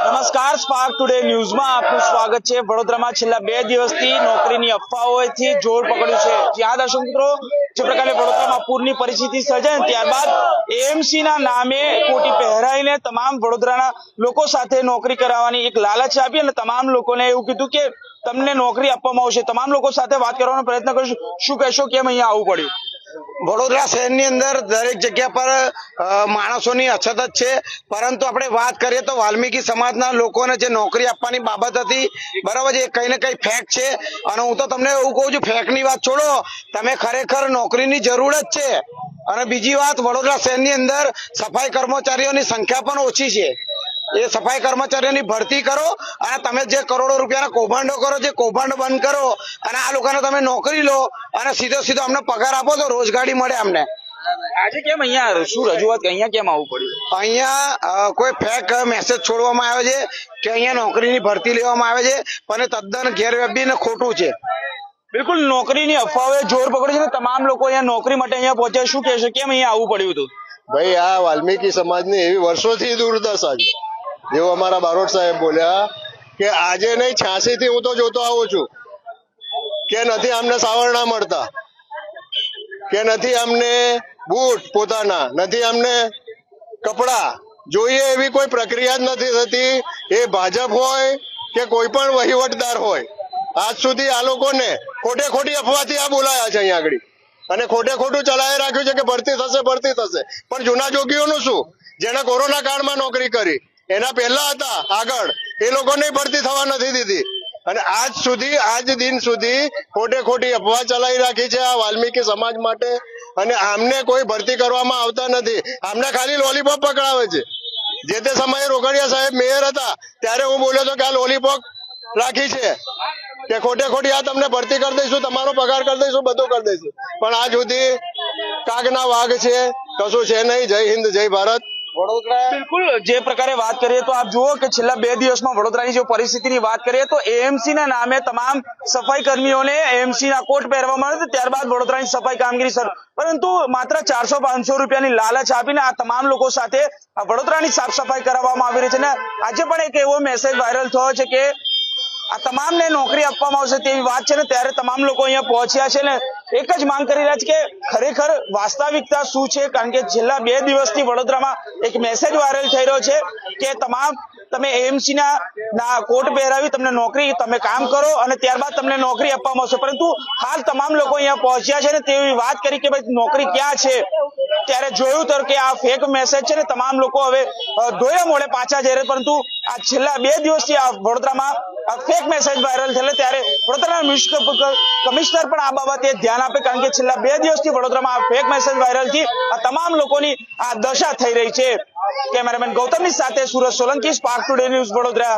નમસ્કાર spark today ન્યૂઝમાં આપનું સ્વાગત છે. વડોદરામાં છેલ્લા બે દિવસથી નોકરીની અફવાઓથી જોર પકડ્યું છે. જ્યાં દર્શક મિત્રો, જે પ્રકારે વડોદરામાં પૂરની પરિસ્થિતિ સર્જાય ત્યારબાદ એએમસી ના નામે કોટી પહેરાઈને તમામ વડોદરાના લોકો સાથે નોકરી કરાવવાની એક લાલચ આપી અને તમામ લોકોને એવું કીધું કે, તમને નોકરી આપવામાં આવશે. તમામ લોકો સાથે વાત કરવાનો પ્રયત્ન કરીશું. શું કહેશો? કેમ અહીંયા આવવું પડ્યું? વડોદરા શહેરની અંદર દરેક જગ્યા પર માણસોની અછત જ છે. પરંતુ આપણે વાત કરીએ તો વાલ્મીકી સમાજના લોકોને જે નોકરી આપવાની બાબત હતી, બરાબર એ કંઈ ને કંઈ ફેક છે. અને હું તો તમને એવું કહું છું, ફેકની વાત છોડો. તમે ખરેખર નોકરીની જરૂર જ છે. અને બીજી વાત, વડોદરા શહેરની અંદર સફાઈ કર્મચારીઓની સંખ્યા પણ ઓછી છે. એ સફાઈ કર્મચારીઓની ભરતી કરો અને તમે જે કરોડો રૂપિયાના કૌભાંડો કરો જે કૌભાંડ બંધ કરો અને આ લોકોને તમે નોકરી લો અને સીધો સીધો અમને પગાર આપો તો રોજગારી મળે અમને. આજે કેમ અહીંયા શું રજૂઆત અહીંયા કેમ આવવું પડ્યું? અહીંયા કોઈ ફેક મેસેજ છોડવામાં આવે છે કે અહીંયા નોકરીની ભરતી લેવામાં આવે છે પણ તદ્દન ગેરવ્યાજબી ને ખોટું છે. બિલકુલ નોકરીની અફવાઓએ જોર પકડી છે ને તમામ લોકો અહીંયા નોકરી માટે અહીંયા પહોંચ્યા શું કહેશે કેમ અહીંયા આવવું પડ્યું હતું? ભાઈ આ વાલ્મીકી સમાજની એવી વર્ષોથી દુર્દશા છે જેવું અમારા બારોટ સાહેબ બોલ્યા કે આજે નહીં છ્યાસી થી હું તો જોતો આવું છું. કે નથી અમને સાવરણા મળતા. કે નથી અમને બૂટ પોતાના, નથી અમને કપડા. જોઈએ એવી કોઈ પ્રક્રિયા જ નથી થતી. એ ભાજપ હોય કે કોઈ પણ વહીવટદાર હોય. આજ સુધી આ લોકોને ખોટે ખોટી અફવાથી આ બોલાયા છે અહીંયા આગળ. અને ખોટે ખોટું ચલાવી રાખ્યું છે કે ભરતી થશે ભરતી થશે. પણ જૂના જોગીઓનું શું? જેણે કોરોના કાળમાં નોકરી કરી. એના પહેલા હતા, આગળ. એ લોકોને ભરતી થવા નથી દીધી. અને આજ સુધી, આજ દિન સુધી ખોટે ખોટી અફવા ચલાવી રાખી છે આ વાલ્મીકી સમાજ માટે. અને આમને કોઈ ભરતી કરવામાં આવતા નથી. આમને ખાલી લોલીપોપ પકડાવે છે. જે તે સમયે રોકડિયા સાહેબ મેયર હતા, ત્યારે હું બોલ્યો હતો કે આ લોલીપોપ રાખી છે. કે ખોટે ખોટી આ તમને ભરતી કરી દઈશું, તમારો પગાર કરી દઈશું, બધું કરી દઈશું. પણ આ સુધી કાગના વાઘ છે, કશું છે નહીં. જય હિન્દ, જય ભારત. વડોદરાની કામગીરી શરૂ. પરંતુ માત્ર ચારસો પાંચસો રૂપિયાની લાલચ આપીને તમામ લોકો સાથે વડોદરાની સાફ સફાઈ કરાવવામાં આવી રહી છે. ને આજે પણ એક એવો મેસેજ વાયરલ થયો છે કે આ તમામને નોકરી આપવામાં આવશે તેવી વાત છે ને ત્યારે તમામ લોકો અહીંયા પહોંચ્યા છે ને એક જ માંગ કરી રહ્યા છે કે ખરેખર વાસ્તવિકતા શું છે? કારણ કે છેલ્લા બે દિવસથી વડોદરામાં એક મેસેજ વાયરલ થઈ રહ્યો છે કે તમામ તમે એએમસી ના કોટ પહેરાવી, તમને નોકરી, તમે કામ કરો અને ત્યારબાદ તમને નોકરી આપવામાં આવશે. પરંતુ હાલ તમામ લોકો અહીંયા પહોંચ્યા છે ને તેવી વાત કરી કે ભાઈ નોકરી ક્યાં છે? ત્યારે જોયું તો કે આ ફેક મેસેજ છે ને તમામ લોકો હવે ધોયા મોડે પાછા જઈ રહ્યા પરંતુ આ છેલ્લા બે દિવસથી આ વડોદરામાં ફેક મેસેજ વાયરલ થયેલા, ત્યારે વડોદરાના મ્યુનિસિપલ કમિશનર પણ આ બાબતે ધ્યાન આપે કારણ કે છેલ્લા બે દિવસથી વડોદરામાં આ ફેક મેસેજ વાયરલથી આ તમામ લોકોની આ દશા થઈ રહી છે. કેમેરામેન ગૌતમની સાથે Surat Solanki spark today news Vadodara.